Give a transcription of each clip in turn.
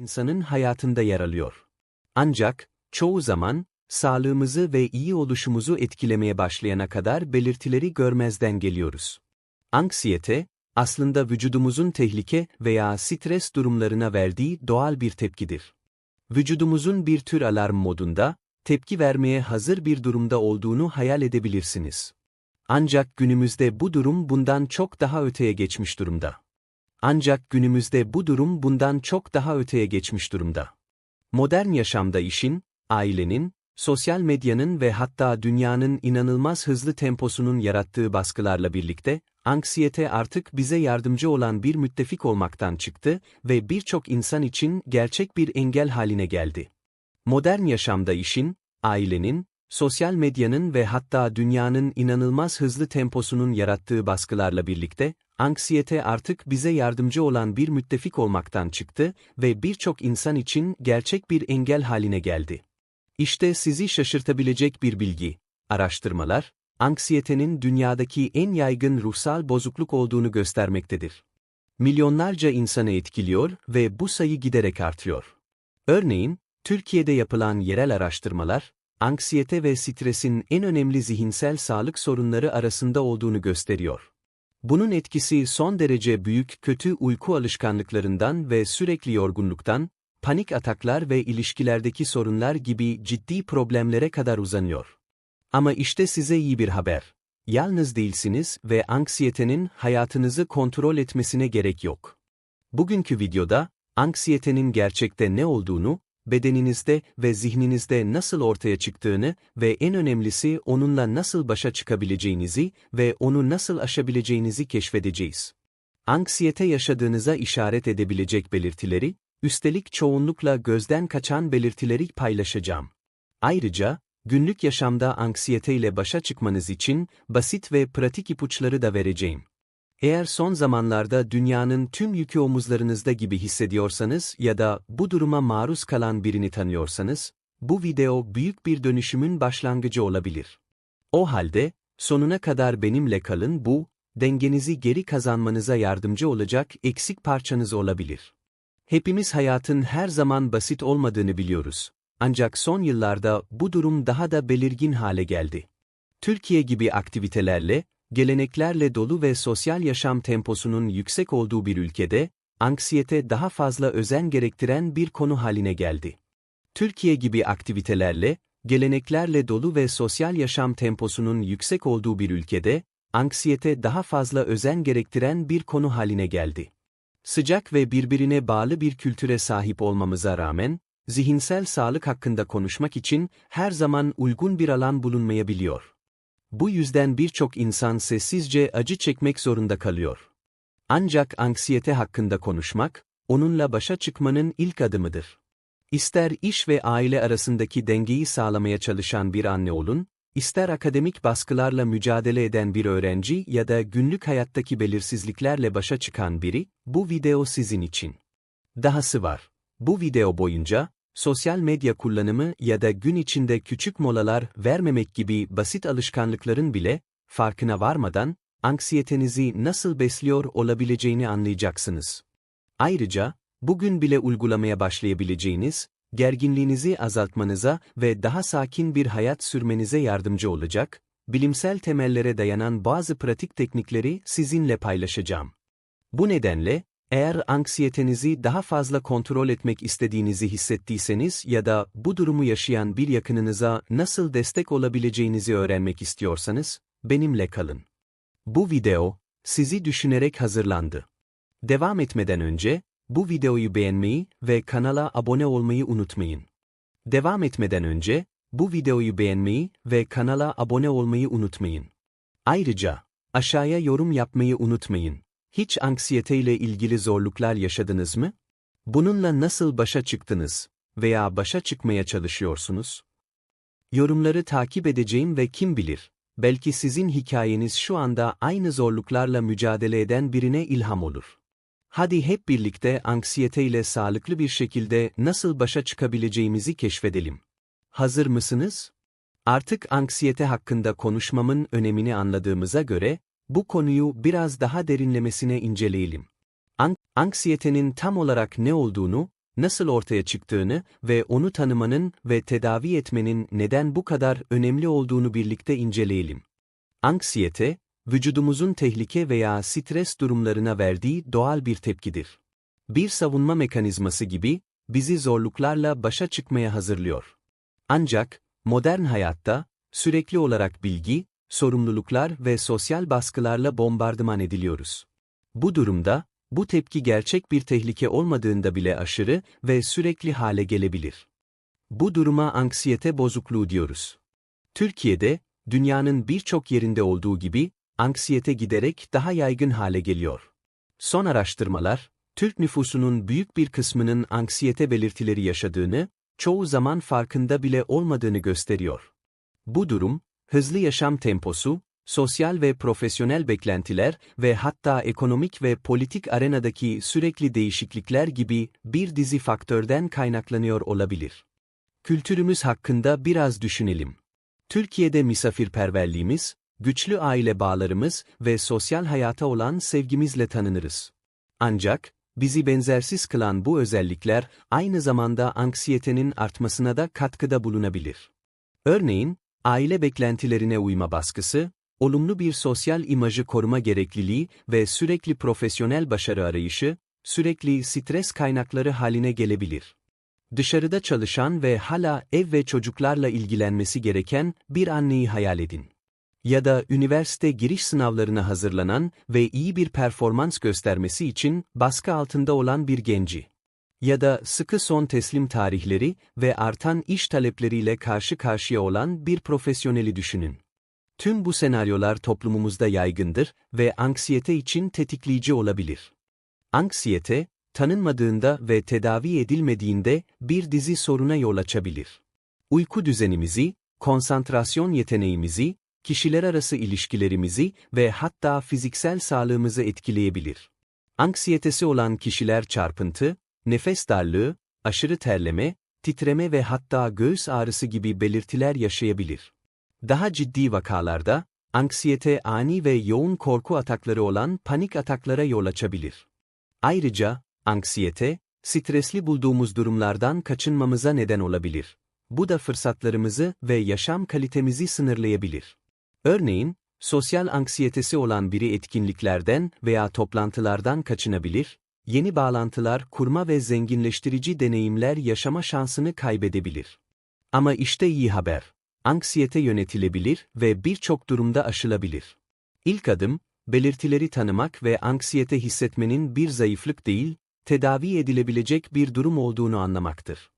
insanın hayatında yer alıyor. Ancak, çoğu zaman, sağlığımızı ve iyi oluşumuzu etkilemeye başlayana kadar belirtileri görmezden geliyoruz. Anksiyete, aslında vücudumuzun tehlike veya stres durumlarına verdiği doğal bir tepkidir. Vücudumuzun bir tür alarm modunda, tepki vermeye hazır bir durumda olduğunu hayal edebilirsiniz. Ancak günümüzde bu durum bundan çok daha öteye geçmiş durumda. Ancak günümüzde bu durum bundan çok daha öteye geçmiş durumda. Modern yaşamda işin, ailenin, sosyal medyanın ve hatta dünyanın inanılmaz hızlı temposunun yarattığı baskılarla birlikte, anksiyete artık bize yardımcı olan bir müttefik olmaktan çıktı ve birçok insan için gerçek bir engel haline geldi. Modern yaşamda işin, ailenin, sosyal medyanın ve hatta dünyanın inanılmaz hızlı temposunun yarattığı baskılarla birlikte, anksiyete artık bize yardımcı olan bir müttefik olmaktan çıktı ve birçok insan için gerçek bir engel haline geldi. İşte sizi şaşırtabilecek bir bilgi. Araştırmalar, anksiyetenin dünyadaki en yaygın ruhsal bozukluk olduğunu göstermektedir. Milyonlarca insanı etkiliyor ve bu sayı giderek artıyor. Örneğin, Türkiye'de yapılan yerel araştırmalar, anksiyete ve stresin en önemli zihinsel sağlık sorunları arasında olduğunu gösteriyor. Bunun etkisi son derece büyük kötü uyku alışkanlıklarından ve sürekli yorgunluktan, panik ataklar ve ilişkilerdeki sorunlar gibi ciddi problemlere kadar uzanıyor. Ama işte size iyi bir haber. Yalnız değilsiniz ve anksiyetenin hayatınızı kontrol etmesine gerek yok. Bugünkü videoda, anksiyetenin gerçekte ne olduğunu, bedeninizde ve zihninizde nasıl ortaya çıktığını ve en önemlisi onunla nasıl başa çıkabileceğinizi ve onu nasıl aşabileceğinizi keşfedeceğiz. Anksiyete yaşadığınıza işaret edebilecek belirtileri, üstelik çoğunlukla gözden kaçan belirtileri paylaşacağım. Ayrıca, günlük yaşamda anksiyete ile başa çıkmanız için basit ve pratik ipuçları da vereceğim. Eğer son zamanlarda dünyanın tüm yükü omuzlarınızda gibi hissediyorsanız ya da bu duruma maruz kalan birini tanıyorsanız, bu video büyük bir dönüşümün başlangıcı olabilir. O halde, sonuna kadar benimle kalın bu, dengenizi geri kazanmanıza yardımcı olacak eksik parçanız olabilir. Hepimiz hayatın her zaman basit olmadığını biliyoruz. Ancak son yıllarda bu durum daha da belirgin hale geldi. Türkiye gibi aktivitelerle, geleneklerle dolu ve sosyal yaşam temposunun yüksek olduğu bir ülkede, anksiyete daha fazla özen gerektiren bir konu haline geldi. Türkiye gibi aktivitelerle, geleneklerle dolu ve sosyal yaşam temposunun yüksek olduğu bir ülkede, anksiyete daha fazla özen gerektiren bir konu haline geldi. Sıcak ve birbirine bağlı bir kültüre sahip olmamıza rağmen, zihinsel sağlık hakkında konuşmak için her zaman uygun bir alan bulunmayabiliyor. Bu yüzden birçok insan sessizce acı çekmek zorunda kalıyor. Ancak anksiyete hakkında konuşmak, onunla başa çıkmanın ilk adımıdır. İster iş ve aile arasındaki dengeyi sağlamaya çalışan bir anne olun, ister akademik baskılarla mücadele eden bir öğrenci ya da günlük hayattaki belirsizliklerle başa çıkan biri, bu video sizin için. Dahası var. Bu video boyunca, sosyal medya kullanımı ya da gün içinde küçük molalar vermemek gibi basit alışkanlıkların bile, farkına varmadan, anksiyetenizi nasıl besliyor olabileceğini anlayacaksınız. Ayrıca, bugün bile uygulamaya başlayabileceğiniz, gerginliğinizi azaltmanıza ve daha sakin bir hayat sürmenize yardımcı olacak, bilimsel temellere dayanan bazı pratik teknikleri sizinle paylaşacağım. Bu nedenle, eğer anksiyetenizi daha fazla kontrol etmek istediğinizi hissettiyseniz ya da bu durumu yaşayan bir yakınınıza nasıl destek olabileceğinizi öğrenmek istiyorsanız, benimle kalın. Bu video, sizi düşünerek hazırlandı. Devam etmeden önce, bu videoyu beğenmeyi ve kanala abone olmayı unutmayın. Devam etmeden önce, bu videoyu beğenmeyi ve kanala abone olmayı unutmayın. Ayrıca, aşağıya yorum yapmayı unutmayın. Hiç anksiyeteyle ilgili zorluklar yaşadınız mı? Bununla nasıl başa çıktınız veya başa çıkmaya çalışıyorsunuz? Yorumları takip edeceğim ve kim bilir, belki sizin hikayeniz şu anda aynı zorluklarla mücadele eden birine ilham olur. Hadi hep birlikte anksiyeteyle sağlıklı bir şekilde nasıl başa çıkabileceğimizi keşfedelim. Hazır mısınız? Artık anksiyete hakkında konuşmamın önemini anladığımıza göre, bu konuyu biraz daha derinlemesine inceleyelim. An anksiyetenin tam olarak ne olduğunu, nasıl ortaya çıktığını ve onu tanımanın ve tedavi etmenin neden bu kadar önemli olduğunu birlikte inceleyelim. Anksiyete, vücudumuzun tehlike veya stres durumlarına verdiği doğal bir tepkidir. Bir savunma mekanizması gibi, bizi zorluklarla başa çıkmaya hazırlıyor. Ancak, modern hayatta, sürekli olarak bilgi, sorumluluklar ve sosyal baskılarla bombardıman ediliyoruz. Bu durumda, bu tepki gerçek bir tehlike olmadığında bile aşırı ve sürekli hale gelebilir. Bu duruma anksiyete bozukluğu diyoruz. Türkiye'de, dünyanın birçok yerinde olduğu gibi, anksiyete giderek daha yaygın hale geliyor. Son araştırmalar, Türk nüfusunun büyük bir kısmının anksiyete belirtileri yaşadığını, çoğu zaman farkında bile olmadığını gösteriyor. Bu durum, hızlı yaşam temposu, sosyal ve profesyonel beklentiler ve hatta ekonomik ve politik arenadaki sürekli değişiklikler gibi bir dizi faktörden kaynaklanıyor olabilir. Kültürümüz hakkında biraz düşünelim. Türkiye'de misafirperverliğimiz, güçlü aile bağlarımız ve sosyal hayata olan sevgimizle tanınırız. Ancak, bizi benzersiz kılan bu özellikler aynı zamanda anksiyetenin artmasına da katkıda bulunabilir. Örneğin, aile beklentilerine uyma baskısı, olumlu bir sosyal imajı koruma gerekliliği ve sürekli profesyonel başarı arayışı, sürekli stres kaynakları haline gelebilir. Dışarıda çalışan ve hala ev ve çocuklarla ilgilenmesi gereken bir anneyi hayal edin. Ya da üniversite giriş sınavlarına hazırlanan ve iyi bir performans göstermesi için baskı altında olan bir genci. Ya da sıkı son teslim tarihleri ve artan iş talepleriyle karşı karşıya olan bir profesyoneli düşünün. Tüm bu senaryolar toplumumuzda yaygındır ve anksiyete için tetikleyici olabilir. Anksiyete, tanınmadığında ve tedavi edilmediğinde bir dizi soruna yol açabilir. Uyku düzenimizi, konsantrasyon yeteneğimizi, kişiler arası ilişkilerimizi ve hatta fiziksel sağlığımızı etkileyebilir. Anksiyetesi olan kişiler çarpıntı, nefes darlığı, aşırı terleme, titreme ve hatta göğüs ağrısı gibi belirtiler yaşayabilir. Daha ciddi vakalarda, anksiyete ani ve yoğun korku atakları olan panik ataklara yol açabilir. Ayrıca, anksiyete, stresli bulduğumuz durumlardan kaçınmamıza neden olabilir. Bu da fırsatlarımızı ve yaşam kalitemizi sınırlayabilir. Örneğin, sosyal anksiyetesi olan biri etkinliklerden veya toplantılardan kaçınabilir, yeni bağlantılar kurma ve zenginleştirici deneyimler yaşama şansını kaybedebilir. Ama işte iyi haber. Anksiyete yönetilebilir ve birçok durumda aşılabilir. İlk adım, belirtileri tanımak ve anksiyete hissetmenin bir zayıflık değil, tedavi edilebilecek bir durum olduğunu anlamaktır.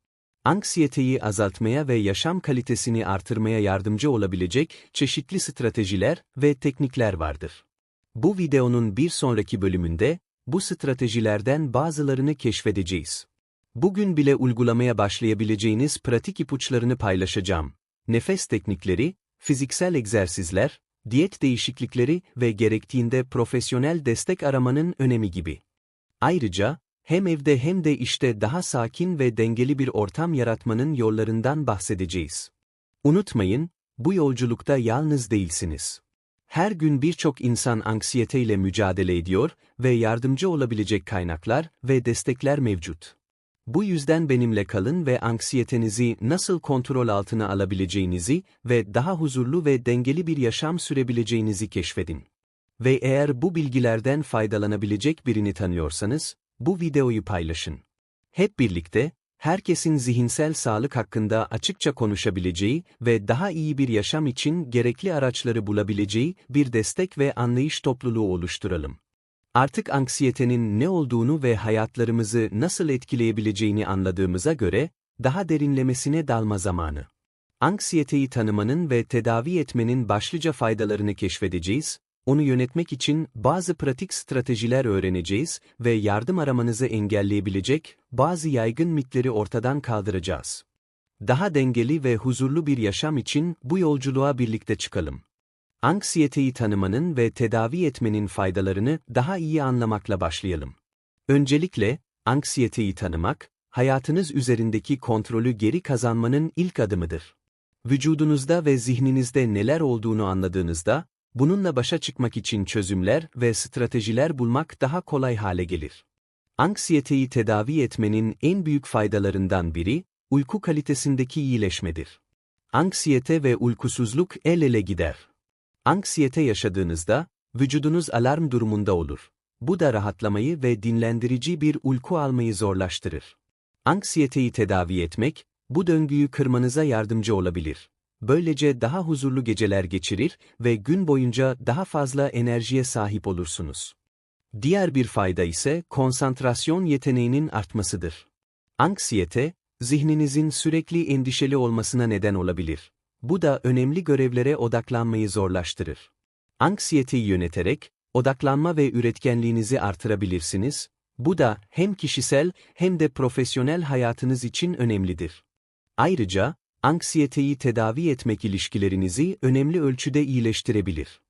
Anksiyeteyi azaltmaya ve yaşam kalitesini artırmaya yardımcı olabilecek çeşitli stratejiler ve teknikler vardır. Bu videonun bir sonraki bölümünde, bu stratejilerden bazılarını keşfedeceğiz. Bugün bile uygulamaya başlayabileceğiniz pratik ipuçlarını paylaşacağım. Nefes teknikleri, fiziksel egzersizler, diyet değişiklikleri ve gerektiğinde profesyonel destek aramanın önemi gibi. Ayrıca, hem evde hem de işte daha sakin ve dengeli bir ortam yaratmanın yollarından bahsedeceğiz. Unutmayın, bu yolculukta yalnız değilsiniz. Her gün birçok insan anksiyeteyle mücadele ediyor ve yardımcı olabilecek kaynaklar ve destekler mevcut. Bu yüzden benimle kalın ve anksiyetenizi nasıl kontrol altına alabileceğinizi ve daha huzurlu ve dengeli bir yaşam sürebileceğinizi keşfedin. Ve eğer bu bilgilerden faydalanabilecek birini tanıyorsanız, bu videoyu paylaşın. Hep birlikte, herkesin zihinsel sağlık hakkında açıkça konuşabileceği ve daha iyi bir yaşam için gerekli araçları bulabileceği bir destek ve anlayış topluluğu oluşturalım. Artık anksiyetenin ne olduğunu ve hayatlarımızı nasıl etkileyebileceğini anladığımıza göre, daha derinlemesine dalma zamanı. Anksiyeteyi tanımanın ve tedavi etmenin başlıca faydalarını keşfedeceğiz, onu yönetmek için bazı pratik stratejiler öğreneceğiz ve yardım aramanızı engelleyebilecek bazı yaygın mitleri ortadan kaldıracağız. Daha dengeli ve huzurlu bir yaşam için bu yolculuğa birlikte çıkalım. Anksiyeteyi tanımanın ve tedavi etmenin faydalarını daha iyi anlamakla başlayalım. Öncelikle, anksiyeteyi tanımak, hayatınız üzerindeki kontrolü geri kazanmanın ilk adımıdır. Vücudunuzda ve zihninizde neler olduğunu anladığınızda, bununla başa çıkmak için çözümler ve stratejiler bulmak daha kolay hale gelir. Anksiyeteyi tedavi etmenin en büyük faydalarından biri, uyku kalitesindeki iyileşmedir. Anksiyete ve uykusuzluk el ele gider. Anksiyete yaşadığınızda, vücudunuz alarm durumunda olur. Bu da rahatlamayı ve dinlendirici bir uyku almayı zorlaştırır. Anksiyeteyi tedavi etmek, bu döngüyü kırmanıza yardımcı olabilir. Böylece daha huzurlu geceler geçirir ve gün boyunca daha fazla enerjiye sahip olursunuz. Diğer bir fayda ise konsantrasyon yeteneğinin artmasıdır. Anksiyete, zihninizin sürekli endişeli olmasına neden olabilir. Bu da önemli görevlere odaklanmayı zorlaştırır. Anksiyeteyi yöneterek, odaklanma ve üretkenliğinizi artırabilirsiniz, bu da hem kişisel hem de profesyonel hayatınız için önemlidir. Ayrıca, anksiyeteyi tedavi etmek ilişkilerinizi önemli ölçüde iyileştirebilir.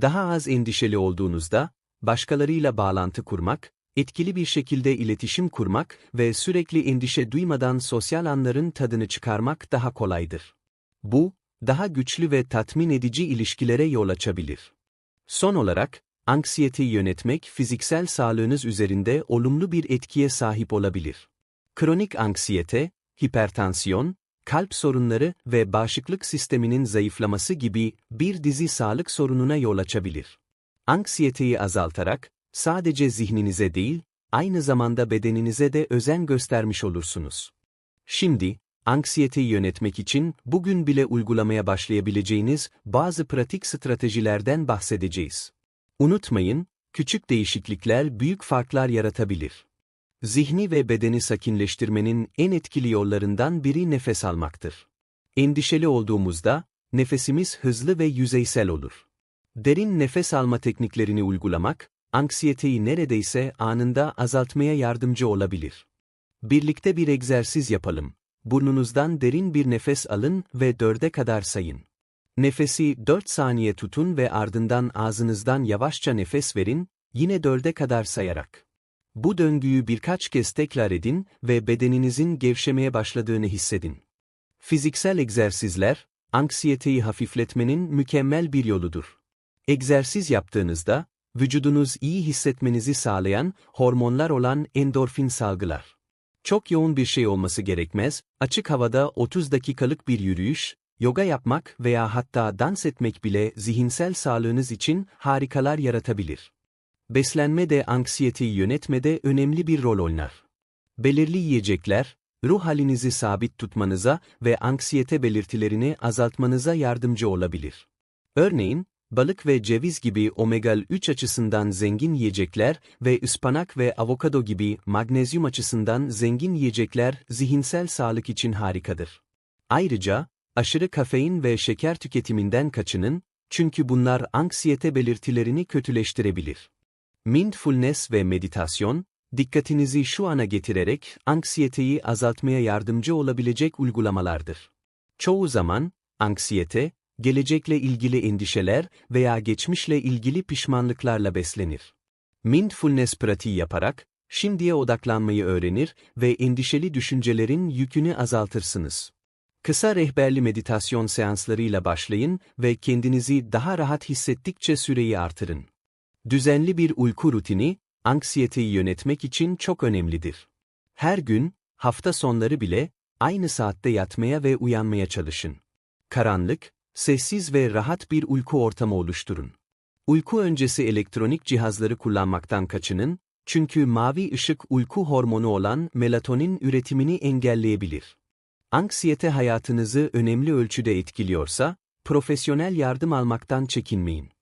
Daha az endişeli olduğunuzda, başkalarıyla bağlantı kurmak, etkili bir şekilde iletişim kurmak ve sürekli endişe duymadan sosyal anların tadını çıkarmak daha kolaydır. Bu, daha güçlü ve tatmin edici ilişkilere yol açabilir. Son olarak, anksiyeteyi yönetmek fiziksel sağlığınız üzerinde olumlu bir etkiye sahip olabilir. Kronik anksiyete, hipertansiyon, kalp sorunları ve bağışıklık sisteminin zayıflaması gibi bir dizi sağlık sorununa yol açabilir. Anksiyeteyi azaltarak, sadece zihninize değil, aynı zamanda bedeninize de özen göstermiş olursunuz. Şimdi, anksiyeteyi yönetmek için bugün bile uygulamaya başlayabileceğiniz bazı pratik stratejilerden bahsedeceğiz. Unutmayın, küçük değişiklikler büyük farklar yaratabilir. Zihni ve bedeni sakinleştirmenin en etkili yollarından biri nefes almaktır. Endişeli olduğumuzda, nefesimiz hızlı ve yüzeysel olur. Derin nefes alma tekniklerini uygulamak, anksiyeteyi neredeyse anında azaltmaya yardımcı olabilir. Birlikte bir egzersiz yapalım. Burnunuzdan derin bir nefes alın ve dörde kadar sayın. Nefesi 4 saniye tutun ve ardından ağzınızdan yavaşça nefes verin, yine dörde kadar sayarak. Bu döngüyü birkaç kez tekrar edin ve bedeninizin gevşemeye başladığını hissedin. Fiziksel egzersizler, anksiyeteyi hafifletmenin mükemmel bir yoludur. Egzersiz yaptığınızda, vücudunuz iyi hissetmenizi sağlayan hormonlar olan endorfin salgılar. Çok yoğun bir şey olması gerekmez, açık havada 30 dakikalık bir yürüyüş, yoga yapmak veya hatta dans etmek bile zihinsel sağlığınız için harikalar yaratabilir. Beslenme de anksiyeteyi yönetmede önemli bir rol oynar. Belirli yiyecekler, ruh halinizi sabit tutmanıza ve anksiyete belirtilerini azaltmanıza yardımcı olabilir. Örneğin, balık ve ceviz gibi omega-3 açısından zengin yiyecekler ve ıspanak ve avokado gibi magnezyum açısından zengin yiyecekler zihinsel sağlık için harikadır. Ayrıca, aşırı kafein ve şeker tüketiminden kaçının, çünkü bunlar anksiyete belirtilerini kötüleştirebilir. Mindfulness ve meditasyon, dikkatinizi şu ana getirerek anksiyeteyi azaltmaya yardımcı olabilecek uygulamalardır. Çoğu zaman, anksiyete, gelecekle ilgili endişeler veya geçmişle ilgili pişmanlıklarla beslenir. Mindfulness pratiği yaparak, şimdiye odaklanmayı öğrenir ve endişeli düşüncelerin yükünü azaltırsınız. Kısa rehberli meditasyon seanslarıyla başlayın ve kendinizi daha rahat hissettikçe süreyi artırın. Düzenli bir uyku rutini, anksiyeteyi yönetmek için çok önemlidir. Her gün, hafta sonları bile, aynı saatte yatmaya ve uyanmaya çalışın. Karanlık, sessiz ve rahat bir uyku ortamı oluşturun. Uyku öncesi elektronik cihazları kullanmaktan kaçının, çünkü mavi ışık uyku hormonu olan melatonin üretimini engelleyebilir. Anksiyete hayatınızı önemli ölçüde etkiliyorsa, profesyonel yardım almaktan çekinmeyin.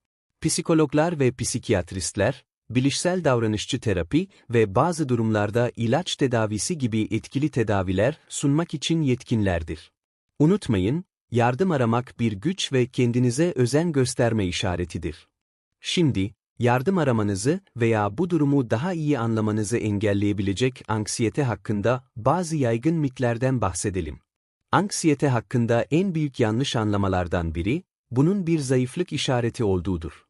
Psikologlar ve psikiyatristler, bilişsel davranışçı terapi ve bazı durumlarda ilaç tedavisi gibi etkili tedaviler sunmak için yetkinlerdir. Unutmayın, yardım aramak bir güç ve kendinize özen gösterme işaretidir. Şimdi, yardım aramanızı veya bu durumu daha iyi anlamanızı engelleyebilecek anksiyete hakkında bazı yaygın mitlerden bahsedelim. Anksiyete hakkında en büyük yanlış anlamalardan biri, bunun bir zayıflık işareti olduğudur.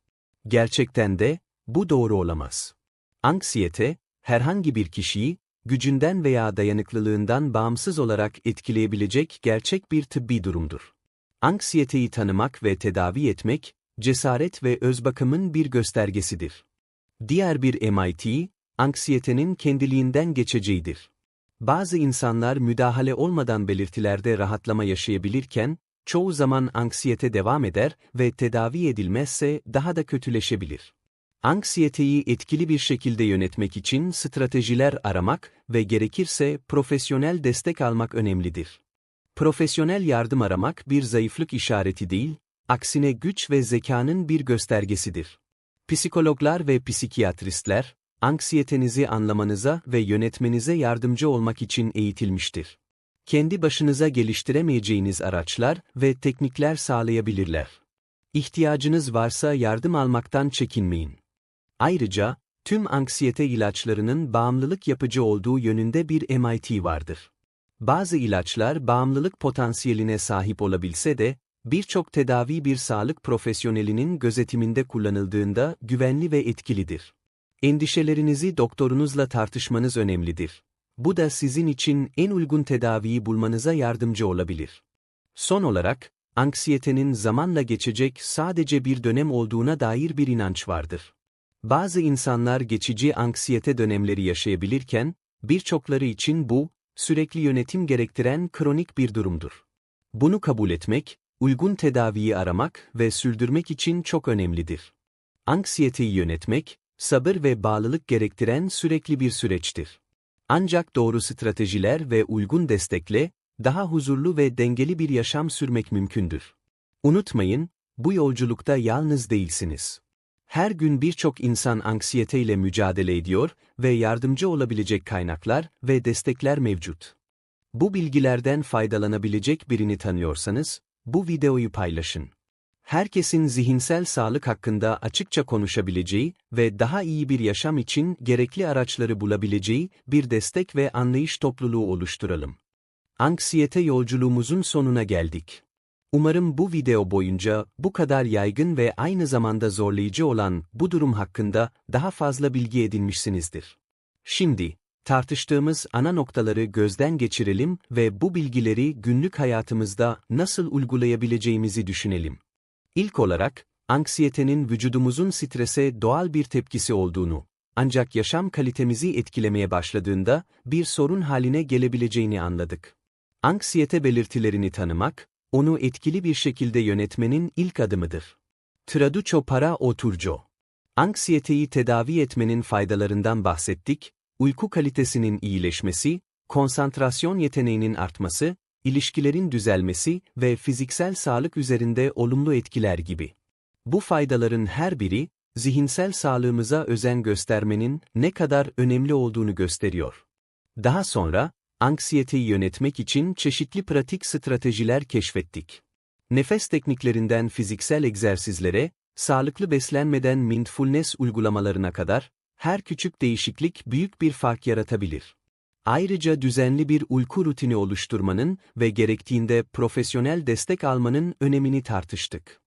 Gerçekten de, bu doğru olamaz. Anksiyete, herhangi bir kişiyi, gücünden veya dayanıklılığından bağımsız olarak etkileyebilecek gerçek bir tıbbi durumdur. Anksiyeteyi tanımak ve tedavi etmek, cesaret ve özbakımın bir göstergesidir. Diğer bir MIT, anksiyetenin kendiliğinden geçeceğidir. Bazı insanlar müdahale olmadan belirtilerde rahatlama yaşayabilirken, çoğu zaman anksiyete devam eder ve tedavi edilmezse daha da kötüleşebilir. Anksiyeteyi etkili bir şekilde yönetmek için stratejiler aramak ve gerekirse profesyonel destek almak önemlidir. Profesyonel yardım aramak bir zayıflık işareti değil, aksine güç ve zekanın bir göstergesidir. Psikologlar ve psikiyatristler, anksiyetenizi anlamanıza ve yönetmenize yardımcı olmak için eğitilmiştir. Kendi başınıza geliştiremeyeceğiniz araçlar ve teknikler sağlayabilirler. İhtiyacınız varsa yardım almaktan çekinmeyin. Ayrıca, tüm anksiyete ilaçlarının bağımlılık yapıcı olduğu yönünde bir MIT vardır. Bazı ilaçlar bağımlılık potansiyeline sahip olabilse de, birçok tedavi bir sağlık profesyonelinin gözetiminde kullanıldığında güvenli ve etkilidir. Endişelerinizi doktorunuzla tartışmanız önemlidir. Bu da sizin için en uygun tedaviyi bulmanıza yardımcı olabilir. Son olarak, anksiyetenin zamanla geçecek sadece bir dönem olduğuna dair bir inanç vardır. Bazı insanlar geçici anksiyete dönemleri yaşayabilirken, birçokları için bu, sürekli yönetim gerektiren kronik bir durumdur. Bunu kabul etmek, uygun tedaviyi aramak ve sürdürmek için çok önemlidir. Anksiyeteyi yönetmek, sabır ve bağlılık gerektiren sürekli bir süreçtir. Ancak doğru stratejiler ve uygun destekle, daha huzurlu ve dengeli bir yaşam sürmek mümkündür. Unutmayın, bu yolculukta yalnız değilsiniz. Her gün birçok insan anksiyeteyle mücadele ediyor ve yardımcı olabilecek kaynaklar ve destekler mevcut. Bu bilgilerden faydalanabilecek birini tanıyorsanız, bu videoyu paylaşın. Herkesin zihinsel sağlık hakkında açıkça konuşabileceği ve daha iyi bir yaşam için gerekli araçları bulabileceği bir destek ve anlayış topluluğu oluşturalım. Anksiyete yolculuğumuzun sonuna geldik. Umarım bu video boyunca bu kadar yaygın ve aynı zamanda zorlayıcı olan bu durum hakkında daha fazla bilgi edinmişsinizdir. Şimdi, tartıştığımız ana noktaları gözden geçirelim ve bu bilgileri günlük hayatımızda nasıl uygulayabileceğimizi düşünelim. İlk olarak, anksiyetenin vücudumuzun strese doğal bir tepkisi olduğunu, ancak yaşam kalitemizi etkilemeye başladığında bir sorun haline gelebileceğini anladık. Anksiyete belirtilerini tanımak, onu etkili bir şekilde yönetmenin ilk adımıdır. Traduco para oturco. Anksiyeteyi tedavi etmenin faydalarından bahsettik, uyku kalitesinin iyileşmesi, konsantrasyon yeteneğinin artması, ilişkilerin düzelmesi ve fiziksel sağlık üzerinde olumlu etkiler gibi. Bu faydaların her biri, zihinsel sağlığımıza özen göstermenin ne kadar önemli olduğunu gösteriyor. Daha sonra, anksiyeteyi yönetmek için çeşitli pratik stratejiler keşfettik. Nefes tekniklerinden fiziksel egzersizlere, sağlıklı beslenmeden mindfulness uygulamalarına kadar, her küçük değişiklik büyük bir fark yaratabilir. Ayrıca düzenli bir uyku rutini oluşturmanın ve gerektiğinde profesyonel destek almanın önemini tartıştık.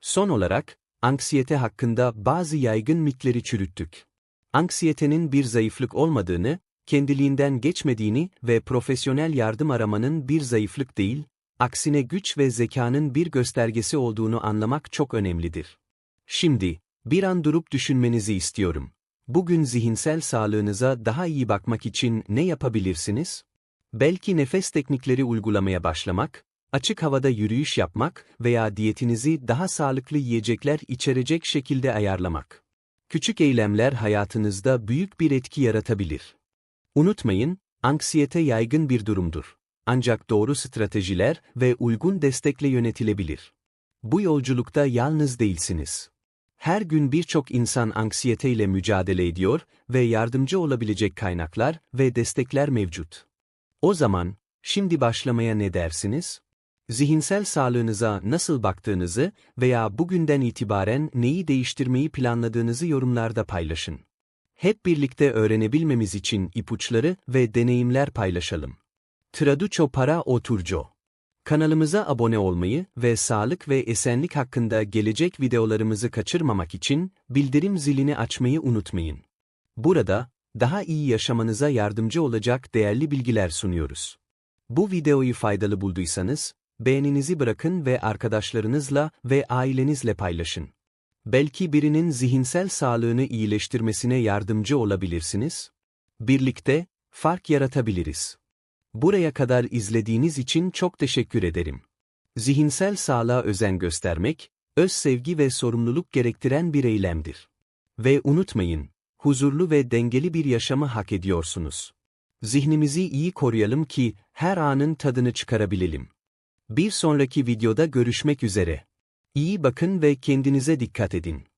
Son olarak, anksiyete hakkında bazı yaygın mitleri çürüttük. Anksiyetenin bir zayıflık olmadığını, kendiliğinden geçmediğini ve profesyonel yardım aramanın bir zayıflık değil, aksine güç ve zekanın bir göstergesi olduğunu anlamak çok önemlidir. Şimdi, bir an durup düşünmenizi istiyorum. Bugün zihinsel sağlığınıza daha iyi bakmak için ne yapabilirsiniz? Belki nefes teknikleri uygulamaya başlamak, açık havada yürüyüş yapmak veya diyetinizi daha sağlıklı yiyecekler içerecek şekilde ayarlamak. Küçük eylemler hayatınızda büyük bir etki yaratabilir. Unutmayın, anksiyete yaygın bir durumdur. Ancak doğru stratejiler ve uygun destekle yönetilebilir. Bu yolculukta yalnız değilsiniz. Her gün birçok insan anksiyeteyle mücadele ediyor ve yardımcı olabilecek kaynaklar ve destekler mevcut. O zaman, şimdi başlamaya ne dersiniz? Zihinsel sağlığınıza nasıl baktığınızı veya bugünden itibaren neyi değiştirmeyi planladığınızı yorumlarda paylaşın. Hep birlikte öğrenebilmemiz için ipuçları ve deneyimler paylaşalım. Traduco para oturco. Kanalımıza abone olmayı ve sağlık ve esenlik hakkında gelecek videolarımızı kaçırmamak için bildirim zilini açmayı unutmayın. Burada, daha iyi yaşamanıza yardımcı olacak değerli bilgiler sunuyoruz. Bu videoyu faydalı bulduysanız, beğeninizi bırakın ve arkadaşlarınızla ve ailenizle paylaşın. Belki birinin zihinsel sağlığını iyileştirmesine yardımcı olabilirsiniz. Birlikte fark yaratabiliriz. Buraya kadar izlediğiniz için çok teşekkür ederim. Zihinsel sağlığa özen göstermek, öz sevgi ve sorumluluk gerektiren bir eylemdir. Ve unutmayın, huzurlu ve dengeli bir yaşamı hak ediyorsunuz. Zihnimizi iyi koruyalım ki her anın tadını çıkarabilelim. Bir sonraki videoda görüşmek üzere. İyi bakın ve kendinize dikkat edin.